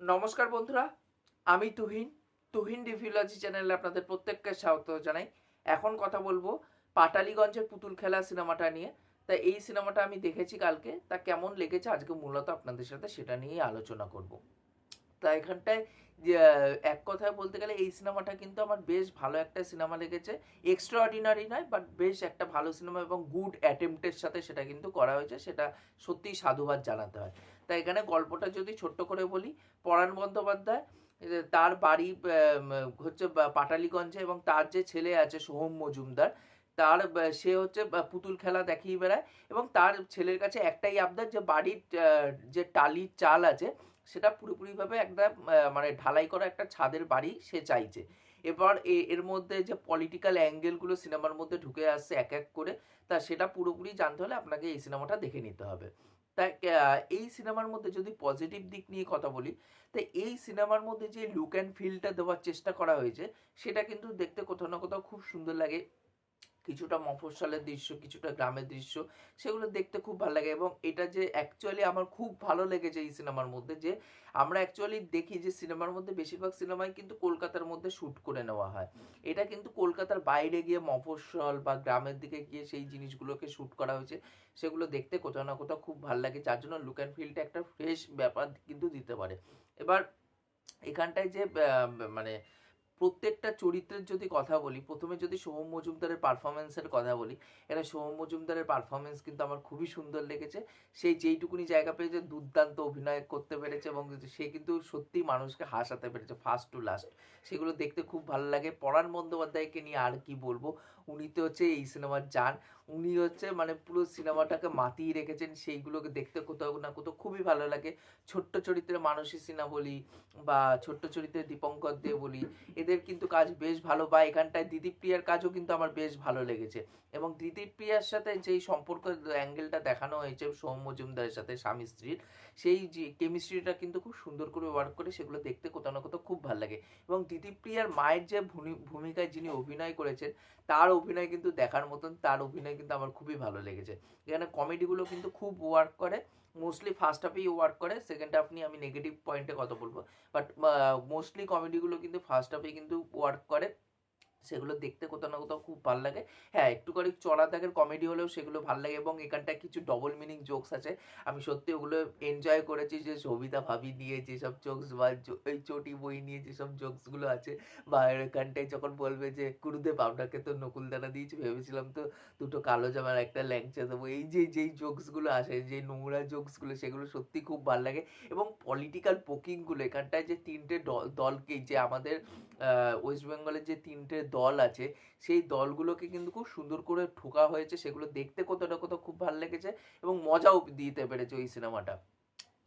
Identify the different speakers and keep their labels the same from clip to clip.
Speaker 1: নমস্কার বন্ধুরা, আমি তুহিন তুহিন রিভিউলজি চ্যানেলে আপনাদের প্রত্যেককে স্বাগত জানাই। এখন কথা বলব পাটালিগঞ্জের পুতুল খেলা সিনেমাটা নিয়ে। তা এই সিনেমাটা আমি দেখেছি কালকে, তা কেমন লেগেছে আজকে মূলত আপনাদের সাথে সেটা নিয়েই আলোচনা করব। তা এখানটায় এক কথায় বলতে গেলে এই সিনেমাটা কিন্তু আমার বেশ ভালো একটা সিনেমা লেগেছে। এক্সট্রা অর্ডিনারি নয় বাট বেশ একটা ভালো সিনেমা এবং গুড অ্যাটেম্পটের সাথে সেটা কিন্তু করা হয়েছে, সেটা সত্যিই সাধুবাদ জানাতে হয়। তা এখানে গল্পটা যদি ছোট্ট করে বলি, পরাণ বন্দ্যোপাধ্যায় তার বাড়ি হচ্ছে পাটালিগঞ্জে এবং তার যে ছেলে আছে সোহম মজুমদার, তার সে হচ্ছে পুতুল খেলা দেখিয়ে বেড়ায় এবং তার ছেলের কাছে একটাই আবদার যে বাড়ির যে টালির চাল আছে, সেটা পুরোপুরিভাবে একটা মানে ঢালাই করা একটা ছাদের বাড়ি সে চাইছে। এবার এর মধ্যে যে পলিটিক্যাল অ্যাঙ্গেলগুলো সিনেমার মধ্যে ঢুকে আসছে এক এক করে, তা সেটা পুরোপুরি জানতে হলে আপনাকে এই সিনেমাটা দেখে নিতে হবে। তাই এই সিনেমার মধ্যে যদি পজিটিভ দিক নিয়ে কথা বলি তাই এই সিনেমার মধ্যে যে লুক অ্যান্ড ফিলটা দেওয়ার চেষ্টা করা হয়েছে, সেটা কিন্তু দেখতে কোথাও না কোথাও খুব সুন্দর লাগে। কিছুটা মফস্বলের দৃশ্য, কিছুটা গ্রামের দৃশ্য, সেগুলো দেখতে খুব ভালো লাগে। এবং এটা যে অ্যাকচুয়ালি আমার খুব ভালো লেগেছে এই সিনেমার মধ্যে যে আমরা অ্যাকচুয়ালি দেখি যে সিনেমার মধ্যে বেশিরভাগ সিনেমাই কিন্তু কলকাতার মধ্যে শ্যুট করে নেওয়া হয়। এটা কিন্তু কলকাতার বাইরে গিয়ে মফস্বল বা গ্রামের দিকে গিয়ে সেই জিনিসগুলোকে শ্যুট করা হয়েছে, সেগুলো দেখতে কোথাও না কোথাও খুব ভালো লাগে। যার জন্য লুক অ্যান্ড ফিলটা একটা ফ্রেশ ব্যাপার কিন্তু দিতে পারে। এবার এখানটায় যে মানে প্রত্যেকটা চরিত্রের যদি কথা বলি, প্রথমে যদি সোহম মজুমদারের পারফরমেন্সের কথা বলি এটা সোহম মজুমদারের পারফরমেন্স কিন্তু আমার খুবই সুন্দর লেগেছে। সেই যেইটুকুনি জায়গা পেয়েছে, দুর্দান্ত অভিনয় করতে পেরেছে এবং সে কিন্তু সত্যি মানুষকে হাসাতে পেরেছে ফার্স্ট টু লাস্ট সেগুলো দেখতে খুব ভালো লাগে। পরাণ বন্দ্যোপাধ্যায়কে নিয়ে আর কি বলব? উনি তো হচ্ছে এই সিনেমার যান উনি হচ্ছে মানে পুরো সিনেমাটাকে মাতিয়ে রেখেছেন। সেইগুলোকে দেখতে কোথাও না কোথাও খুবই ভালো লাগে। ছোট্ট চরিত্রের মানসী সিনহা বলি বা ছোট্ট চরিত্রের দীপঙ্কর দে বলি, এদের কিন্তু কাজ বেশ ভালো বা এখানটায় দিদীপ প্রিয়ার কাজও কিন্তু আমার বেশ ভালো লেগেছে। এবং দিদীপ প্রিয়ার সাথে যেই সম্পর্ক, অ্যাঙ্গেলটা দেখানো হয়েছে সৌম মজুমদারের সাথে স্বামী স্ত্রীর, সেই যে কেমিস্ট্রিটা কিন্তু খুব সুন্দর করে ওয়ার্ক করে সেগুলো দেখতে কোথাও না কোথাও খুব ভালো লাগে। এবং দিদীপ প্রিয়ার মায়ের যে ভূমি- ভূমিকায় যিনি অভিনয় করেছেন, তার অভিনয় কিন্তু দেখার মতন, তার অভিনয় কিন্তু আমার খুবই ভালো লেগেছে। এখানে কমেডিগুলো কিন্তু খুব ওয়ার্ক করে। মোস্টলি ফার্স্ট হাফেই ওয়ার্ক করে সেকেন্ড হাফ নিয়ে আমি নেগেটিভ পয়েন্টে কথা বলব। বাট মোস্টলি কমেডিগুলো কিন্তু ফার্স্ট হাফে কিন্তু ওয়ার্ক করে। সেগুলো দেখতে কোথাও না কোথাও খুব ভালো লাগে। হ্যাঁ একটু করে চড়া দাগের কমেডি হলেও সেগুলো ভালো লাগে এবং এখানটায় কিছু ডবল মিনিং জোকস আছে। আমি সত্যি ওগুলো এনজয় করেছি যে সবিতা ভাবি নিয়ে যেসব জোকস বা এই চটি বই নিয়ে যেসব জোকসগুলো আছে বা এখানটায় যখন বলবে যে, গুরুদেব, আপনাকে তো নকুল নকুলদানা দিয়েছি, ভেবেছিলাম তো দুটো কালো জামার একটা ল্যাংচা দেবো। এই যে, যেই জোকসগুলো আসে, যে নোংরা জোকসগুলো সেগুলো সত্যি খুব ভালো লাগে এবং পলিটিক্যাল পোকিংগুলো এখানটায় যে তিনটে দল দলকে যে আমাদের ওয়েস্ট বেঙ্গলের যে তিনটে দল আছে, সেই দলগুলোকে কিন্তু খুব সুন্দর করে ঠোকা হয়েছে, সেগুলো দেখতে কতটা কোথাও খুব ভালো লেগেছে এবং মজাও দিতে পেরেছে ওই সিনেমাটা।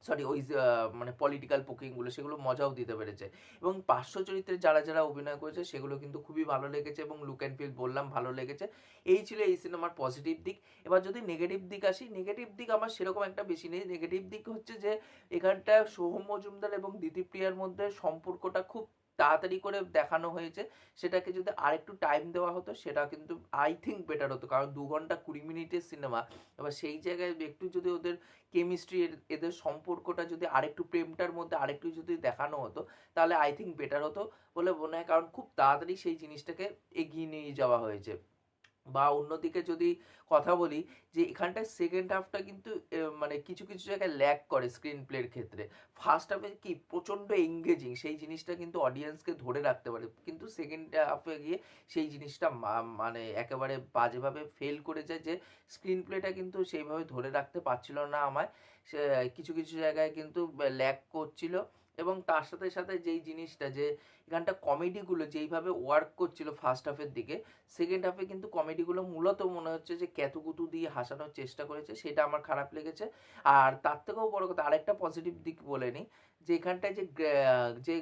Speaker 1: সরি ওই মানে পলিটিক্যাল পোকিংগুলো সেগুলো মজাও দিতে পেরেছে। এবং পার্শ্ব চরিত্রে যারা যারা অভিনয় করেছে, সেগুলো কিন্তু খুবই ভালো লেগেছে এবং লুক অ্যান্ড ফিল বললাম ভালো লেগেছে। এই ছিল এই সিনেমার পজিটিভ দিক। এবার যদি নেগেটিভ দিক আসি নেগেটিভ দিক আমার সেরকম একটা বেশি নেই। নেগেটিভ দিক হচ্ছে যে এখানটা সোহম মজুমদার এবং দিদিপ্রিয়ার মধ্যে সম্পর্কটা খুব তাড়াতাড়ি করে দেখানো হয়েছে, সেটাকে যদি আরেকটু টাইম দেওয়া হতো, সেটা কিন্তু আই থিঙ্ক বেটার হতো। কারণ দু ঘণ্টা কুড়ি মিনিটের সিনেমা এবার সেই জায়গায় একটু যদি ওদের কেমিস্ট্রি এদের সম্পর্কটা যদি আরেকটু প্রেমটার মধ্যে আরেকটু যদি দেখানো হতো, তাহলে আই থিঙ্ক বেটার হতো বলে মনে হয়। কারণ খুব তাড়াতাড়ি সেই জিনিসটাকে এগিয়ে নিয়ে যাওয়া হয়েছে। বা অন্যদিকে যদি কথা বলি যে এখানটায় সেকেন্ড হাফটা কিন্তু মানে কিছু কিছু জায়গায় ল্যাক করে স্ক্রিন প্লের ক্ষেত্রে। ফার্স্ট হাফে কি প্রচণ্ড এঙ্গেজিং সেই জিনিসটা কিন্তু অডিয়েন্সকে ধরে রাখতে পারে। কিন্তু সেকেন্ড হাফে গিয়ে সেই জিনিসটা মানে একেবারে বাজেভাবে ফেল করে যায় যে স্ক্রিন প্লেটা কিন্তু সেইভাবে ধরে রাখতে পারছিল না আমায়। কিছু কিছু জায়গায় কিন্তু ল্যাক করছিল। এবং তার সাথে সাথে যেই জিনিসটা যে, এখানটা কমেডিগুলো যেইভাবে ওয়ার্ক করছিল ফার্স্ট হাফের দিকে সেকেন্ড হাফে কিন্তু কমেডিগুলো মূলত মনে হচ্ছে যে, ক্যাতুকুতু দিয়ে হাসানোর চেষ্টা করেছে, সেটা আমার খারাপ লেগেছে। আর তার থেকেও বড় কথা, আরেকটা পজিটিভ দিক বলে নিই, যে এখানটায় যে যে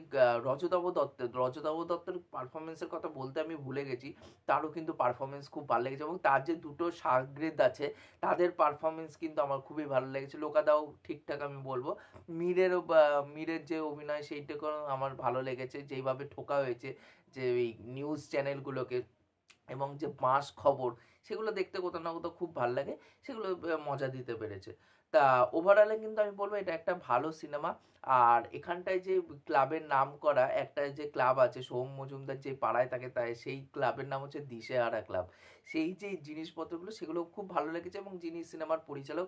Speaker 1: রজতাভ দত্ত রজতাভ দত্তের পারফরমেন্সের কথা বলতে আমি ভুলে গেছি, তারও কিন্তু পারফরমেন্স খুব ভালো লেগেছে এবং তার যে দুটো সাগরেদ আছে, তাদের পারফরমেন্স কিন্তু আমার খুবই ভালো লেগেছে। লোকাদাও ঠিকঠাক আমি বলব। মীরেরও মীরের যে অভিনয় সেইটাকেও আমার ভালো লেগেছে, যেইভাবে ঠোকা হয়েছে যে ওই নিউজ চ্যানেলগুলোকে এবং যে মাস খবর, সেগুলো দেখতে কোথাও না কোথাও খুব ভালো লাগে, সেগুলো মজা দিতে পেরেছে। তা ওভারঅলে কিন্তু আমি বলব এটা একটা ভালো সিনেমা আর এখানটায় যে ক্লাবের নাম করা একটা যে ক্লাব আছে, সোম মজুমদার যে পাড়ায় থাকে তাই সেই ক্লাবের নাম হচ্ছে দিশেহারা ক্লাব। সেই যে জিনিসপত্রগুলো সেগুলো খুব ভালো লেগেছে এবং যিনি সিনেমার পরিচালক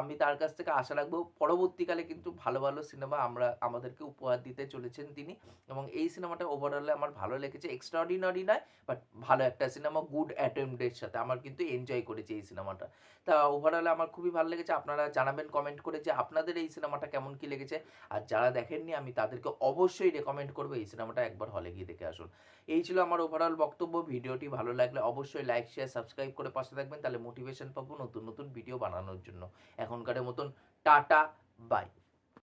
Speaker 1: আমি তার কাছ থেকে আশা রাখব পরবর্তীকালে কিন্তু ভালো ভালো সিনেমা আমরা আমাদেরকে উপহার দিতে চলেছেন তিনি এবং এই সিনেমাটা ওভারঅলে আমার ভালো লেগেছে। এক্সট্রাঅর্ডিনারি নয় বাট ভালো একটা সিনেমা গুড অ্যাটেম্পটের সাথে আমার কিন্তু এনজয় করেছি এই সিনেমাটা। তা ওভারঅলে আমার খুবই ভালো লেগেছে। আপনারা জানাবেন কমেন্ট করে যে আপনাদের এই সিনেমাটা কেমন কি লেগেছে। আর যারা দেখেননি, আমি তাদেরকে অবশ্যই রেকমেন্ড করব এই সিনেমাটা একবার হলে গিয়ে দেখে আসুন। এই ছিল আমার ওভারঅল বক্তব্য। ভিডিওটি ভালো লাগলে অবশ্যই লাইক শেয়ার সাবস্ক্রাইব করে পাশে থাকবেন, তাহলে মোটিভেশন পাবো নতুন নতুন ভিডিও বানানোর জন্য। এখনকারের মতন টাটা বাই